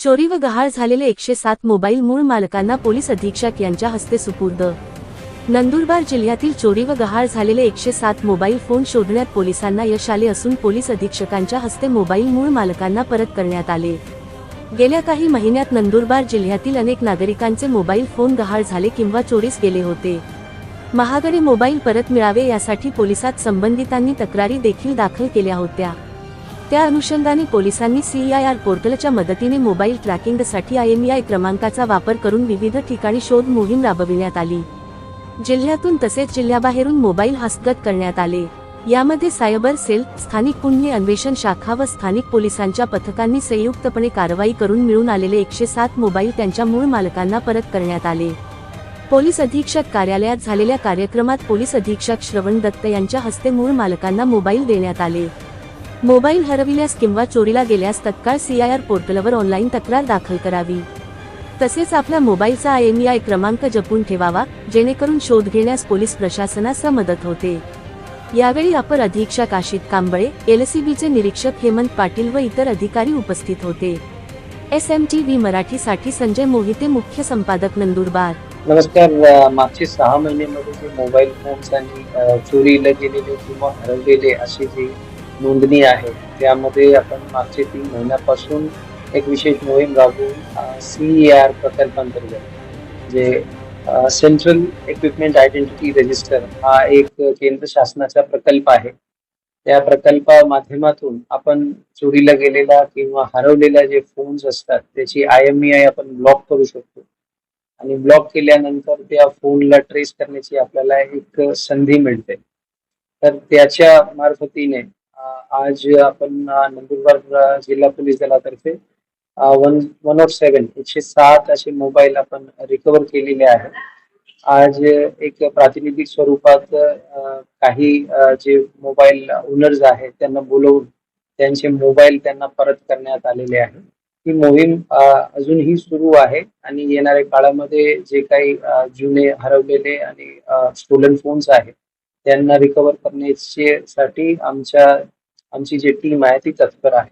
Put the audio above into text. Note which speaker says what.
Speaker 1: चोरी व गहाळ झालेले एकशे सात मोबाईल मूळ मालकांना पोलीस अधीक्षक यांच्या हस्ते सुपूर्द. नंदुरबार जिल्ह्यातील चोरी व गहाळ झालेले एकशे सात मोबाईल फोन शोधण्यात पोलिसांना यश आले असून पोलीस अधीक्षकांच्या हस्ते मोबाईल मूळ मालकांना परत करण्यात आले. गेल्या काही महिन्यात नंदुरबार जिल्ह्यातील अनेक नागरिकांचे मोबाईल फोन गहाळ झाले किंवा चोरीस गेले होते. महागडे मोबाईल परत मिळावे यासाठी पोलिसात संबंधितांनी तक्रारी देखील दाखल केल्या होत्या. त्या अनुषंगाने पोलिसांनी सीआयआर पोर्टलच्या मदतीने मोबाईल ट्रॅकिंगसाठी आयएमआय क्रमांकाचा वापर करून विविध ठिकाणी शोध मोहीम राबविण्यात आली. जिल्ह्यातून तसेच जिल्ह्याबाहेरून मोबाईल हस्तगत करण्यात आले. यामध्ये सायबर सेल स्थानिक गुन्हे अन्वेषण शाखा व स्थानिक पोलिसांच्या पथकांनी संयुक्तपणे कारवाई करून मिळून आलेले एकशे सात मोबाईल त्यांच्या मूळ मालकांना परत करण्यात आले. पोलीस अधीक्षक कार्यालयात झालेल्या कार्यक्रमात पोलीस अधीक्षक श्रवण दत्त यांच्या हस्ते मूळ मालकांना मोबाईल देण्यात आले. मोबाईल हरविल्यास किंवा चोरीला गेल्यास तत्काळ सीआयआर पोर्टलवर ऑनलाईन तक्रार दाखल करावी. तसेच आपल्या मोबाईलचा एम ई आय क्रमांक जपून ठेवावा जेणेकरून शोध घेण्यास पोलीस प्रशासनास मदत होते. यावेळी अपर अधीक्षक आशित कांबळे एलसीबीचे निरीक्षक हेमंत पाटील व इतर अधिकारी उपस्थित होते. एस एम टी व्ही मराठीसाठी संजय मोहिते मुख्य संपादक नंदुरबार.
Speaker 2: नमस्कार मागचे सहा महिन्यामध्ये जे मोबाईल फोन्स आणि चोरीला गेलेले किंवा हरवलेले असे जे नोंदणी आहे. त्यामध्ये आपण मागचे तीन महिन्यापासून एक विशेष मोहीम राबवून आर प्रकल्पांतर्गत जे सेंट्रल इक्विपमेंट आयडेंटिटी रजिस्टर हा एक केंद्र शासनाचा प्रकल्प आहे. त्या प्रकल्पा माध्यमातून आपण चोरीला गेलेला किंवा हरवलेल्या जे फोन्स असतात त्याची आय एम ई आय आपण ब्लॉक करू शकतो. आणि ब्लॉक केल्यानंतर त्या फोनला ट्रेस करण्याची आपल्याला एक संधी मिळते. तर त्याच्या मार्फतीने आज आपण नंदुरबार जिल्हा पोलीस दलातर्फे वन वन नॉट सेवन एकशे सात असे मोबाईल आपण रिकवर केलेले आहेत. आज एक प्रातिनिधिक स्वरूपात काही जे मोबाईल ओनर्स आहेत त्यांना बोलवून त्यांचे मोबाईल त्यांना परत करण्यात आलेले आहे. ही मोहीम अजूनही सुरू आहे आणि येणाऱ्या काळामध्ये जे काही जुने हरवलेले आणि स्टोलन फोन्स आहेत त्यांना रिकवर करण्याचे साठी आमच्या आमची जी टीम आहे ती तत्पर आहे.